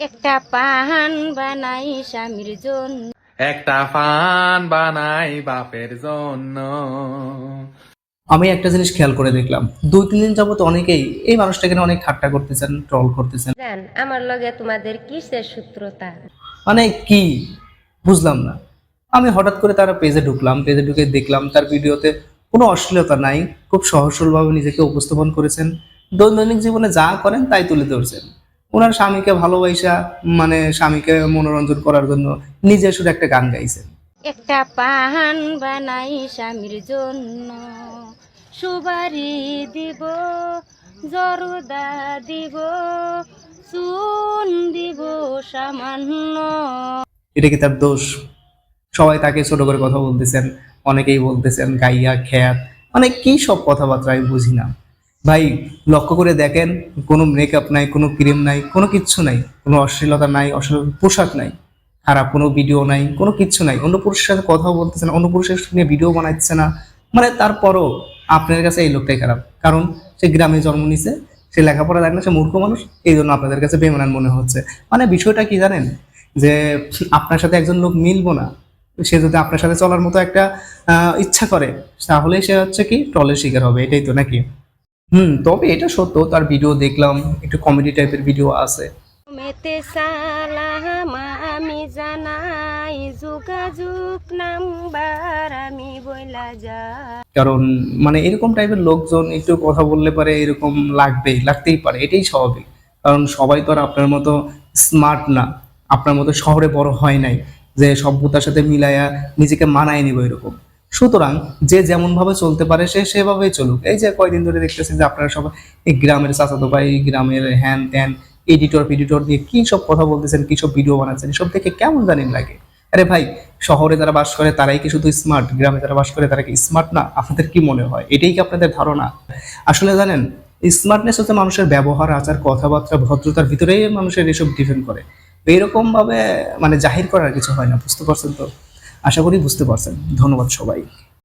একটা পাহান বানাই স্বামীর জন্য। একটা ফান বানাই বাপের জন্য। আমি একটা জিনিস খেয়াল করে দেখলাম। দুই তিন দিন যাবত অনেকেই এই মানুষটাকে নিয়ে অনেক ঠাট্টা করতেছেন ট্রল করতেছেন। জান আমার লগে তোমাদের কিসের সূত্রতা? মানে কি? বুঝলাম না। আমি হঠাৎ করে তার পেজে ঢুকলাম পেজে ঢুকে দেখলাম তার ভিডিওতে কোনো অশ্লীলতা নাই খুব সহজ সরলভাবে নিজেকে উপস্থাপন করেছেন। দৈনন্দিন জীবনে যা করেন তাই তুলে ধরছেন। ওনার স্বামীকে ভালোবাসা মানে স্বামীকে মনোরঞ্জন করার জন্য নিজে শুধু একটা গান গাইছেন। একটা পাহান বানাই স্বামীর জন্য। সুবারি দিব জরদা দিব চুন দিব সামান্য। এটা কি তার দোষ? সবাই তাকে ছোট করে কথা বলতেছেন অনেকেই বলতেছেন গাইয়া খ্যাত মানে কি সব কথাবার্তা আমি বুঝি না। ভাই, লক্ষ্য করে দেখেন, কোনো মেকআপ নাই, কোনো ক্রিম নাই, কোনো কিচ্ছু নাই, কোনো অশ্লীলতা নাই, অশ্লীল পোশাক নাই, খারাপ কোনো ভিডিও নাই, কোনো কিচ্ছু নাই। অন্য পুরুষের সাথে কথাও বলতেছে না, অন্য পুরুষের সঙ্গে ভিডিও বানাচ্ছে না। মানে তারপরও আপনার কাছে এই লোকটাই খারাপ। কারণ সে গ্রামে জন্ম নিছে, সে লেখাপড়া জানে না, সে মূর্খ মানুষ, এই জন্য আপনাদের কাছে বেমানান মনে হচ্ছে। মানে বিষয়টা কি জানেন? যে আপনার সাথে একজন লোক মিলবো না, সে যদি আপনার সাথে চলার মতো একটা ইচ্ছা করে, তাহলে সে হচ্ছে কি, ট্রলের শিকার হবে, এটাই তো নাকি? হুম তবে এটা সত্য তার ভিডিও দেখলাম একটু কমেডি টাইপের ভিডিও আছে। মেতে সালাম আমি জানাই যোগাযোগ নাম্বার আমি বইলা যা কারণ মানে এরকম টাইপের লোকজন একটু কথা বললে পারে এরকম লাগবেই লাগতেই পারে এটাই স্বাভাবিক। কারণ সবাই তো আর আপনার মতো স্মার্ট না আপনার মতো শহরে বড় হয় নাই যে সভ্যতার সাথে মিলাইয়া নিজেকে মানায় নিব এরকম। সুতরাং যে যেমন ভাবে চলতে পারে সে সেভাবেই চলুক। এই যে কয়দিন ধরে দেখতেছি যে আপনারা সবাই এই গ্রামের চাচাতো ভাই, গ্রামের হ্যান ত্যান এডিটর ফিডিটর দিয়ে কি সব কথা বলতেছেন, কি সব ভিডিও বানাচ্ছেন সব দেখে কেমন জানেন লাগে। আরে ভাই, শহরে যারা বাস করে তারাই কি শুধু স্মার্ট গ্রামে যারা বাস করে তারা কি স্মার্ট না? আপনাদের কি মনে হয়? এটাই কি আপনাদের ধারণা? আসলে জানেন স্মার্টনেস হচ্ছে মানুষের ব্যবহার, আচার, কথাবার্তা, ভদ্রতার ভিতরেই মানুষের এসব ডিপেন্ড করে। তো এরকম ভাবে মানে জাহির করার কিছু হয় না, বুঝতে পারছেন তো? আশা করি বুঝতে পারছেন। ধন্যবাদ সবাই।